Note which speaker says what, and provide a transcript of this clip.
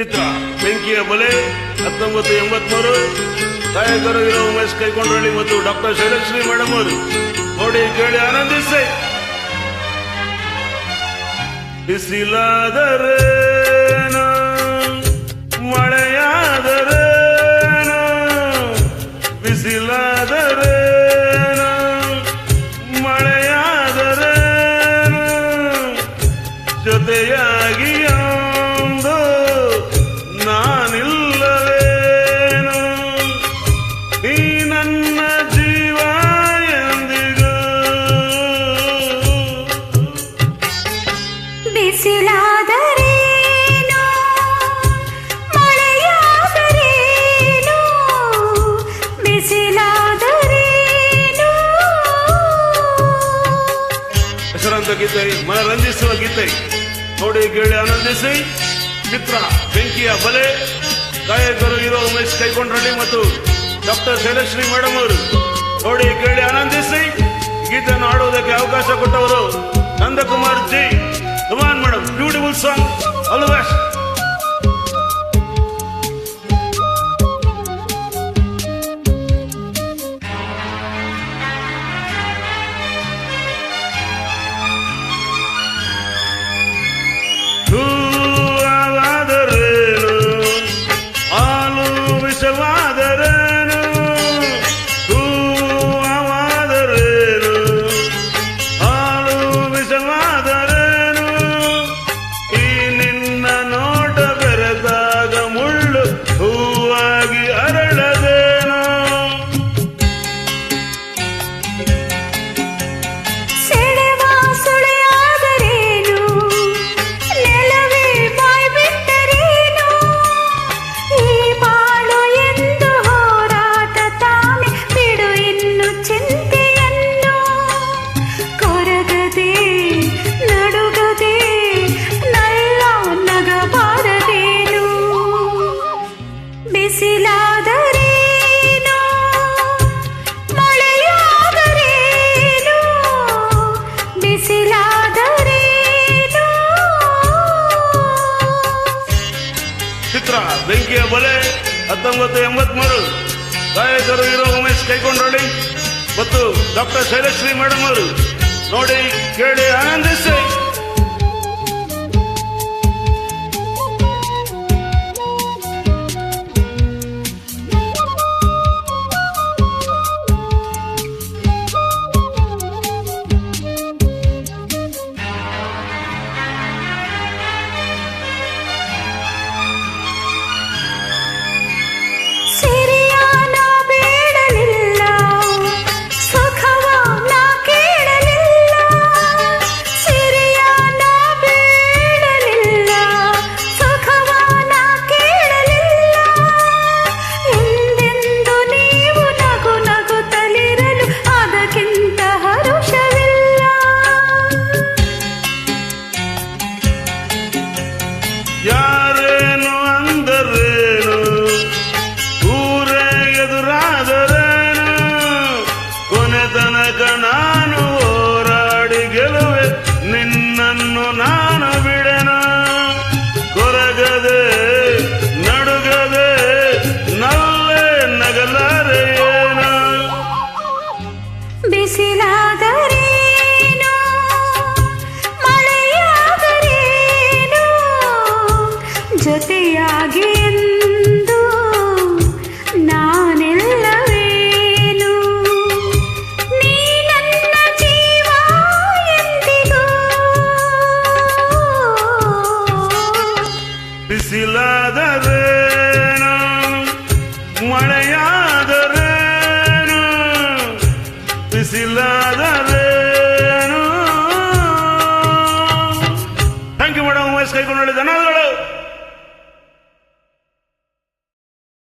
Speaker 1: ಚಿತ್ರ ಬೆಂಕಿಯ ಬಲೆ ಹತ್ತೊಂಬತ್ತು ಎಂಬತ್ಮೂರು. ಗಾಯಕರು ಇರೋ ಉಮೇಶ್ ಕೈಕೊಂಡ್ರಳ್ಳಿ ಮತ್ತು ಡಾಕ್ಟರ್ ಶೈಲಶ್ರೀ ಮೇಡಮ್ ಅವರು. ನೋಡಿ ಕೇಳಿ ಆನಂದಿಸಿ. ಬಿಸಿಲಾದರೆ ಮಳೆಯಾದರೇನು ಜೊತೆಯಾಗಿ
Speaker 2: ಬಿಸಿಲಾದರೇನು ಮಳೆಯಾದರೇನು ಬಿಸಿಲಾದರೇನು
Speaker 1: ಹೆಸರಾಂತ ಗೀತೆ, ಮನರಂಜಿಸುವ ಗೀತೆ. ನೋಡಿ ಕೇಳಿ ಆನಂದಿಸಿ. ಮಿತ್ರ ಬೆಂಕಿಯ ಬಲೆ, ಗಾಯಕರು ಇರೋ ಉಮೇಶ್ ಕೈಕೊಂಡ್ರಳ್ಳಿ ಮತ್ತು ಡಾಕ್ಟರ್ ಶೈಲಶ್ರೀ ಮೇಡಮ್ ಅವರು. ನೋಡಿ ಕೇಳಿ ಆನಂದಿಸಿ. ಗೀತೆಯನ್ನು ಆಡುವುದಕ್ಕೆ ಅವಕಾಶ ಕೊಟ್ಟವರು Nandakumar ji. Kumar madam beautiful song all the best ಹೂವಾದರೇನು ಹಾಲು ಬೆಂಕಿಯ ಬಲೆ ಹತ್ತೊಂಬತ್ತು ಎಂಬತ್ಮೂರು. ಗಾಯಕರು ಇರೋ ಉಮೇಶ್ ಕೈಕೊಂಡ್ರಳ್ಳಿ ಮತ್ತು ಡಾಕ್ಟರ್ ಶೈಲಶ್ರೀ ಮೇಡಮ್ ಅವರು ನೋಡಿ, ಕೇಳಿ, ಆನಂದಿಸಿ. ಬಿಸಿಲಾದರೇನು ಮಳೆಯ